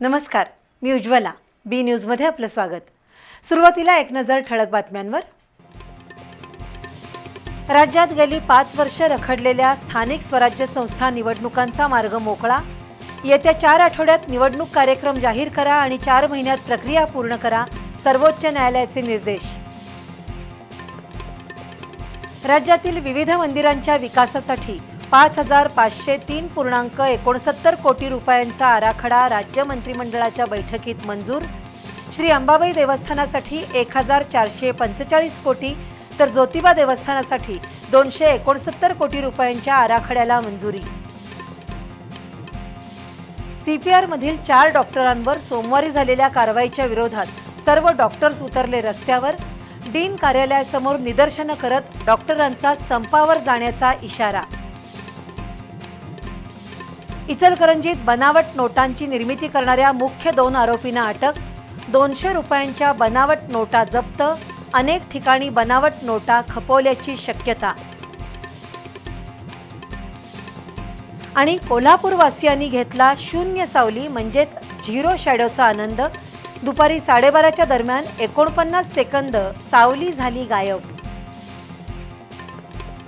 नमस्कार मी उज्ज्वला. बी न्यूजमध्ये आपलं स्वागत. सुरुवातीला एक नजर ठळक बातम्यांवर. राज्यात गेली पाच वर्ष रखडलेल्या स्थानिक स्वराज्य संस्था निवडणुकांचा मार्ग मोकळा. येत्या चार आठवड्यात निवडणूक कार्यक्रम जाहीर करा आणि चार महिन्यात प्रक्रिया पूर्ण करा सर्वोच्च न्यायालयाचे निर्देश. राज्यातील विविध मंदिरांच्या विकासासाठी पाच हजार पाचशे तीन पूर्णांक एकोणसत्तर कोटी रुपयांचा आराखडा राज्य मंत्रिमंडळाच्या बैठकीत मंजूर. श्री अंबाबाई देवस्थानासाठी एक हजार चारशे पंचेचाळीस कोटी तर ज्योतिबा देवस्थानासाठी दोनशे एकोणसत्तर कोटी रुपयांच्या आराखड्याला मंजुरी. सीपीआर मधील चार डॉक्टरांवर सोमवारी झालेल्या कारवाईच्या विरोधात सर्व डॉक्टर्स उतरले रस्त्यावर. डीन कार्यालयासमोर निदर्शनं करत डॉक्टरांचा संपावर जाण्याचा इशारा. इचलकरंजीत बनावट नोटांची निर्मिती करणाऱ्या मुख्य दोन आरोपींना अटक दोनशे रुपयांच्या बनावट नोटा जप्त अनेक ठिकाणी बनावट नोटा खपवल्याची शक्यता. आणि कोल्हापूरवासियांनी घेतला शून्य सावली म्हणजेच झिरो शॅडोचा आनंद. दुपारी साडेबाराच्या दरम्यान एकोणपन्नास सेकंद सावली झाली गायब.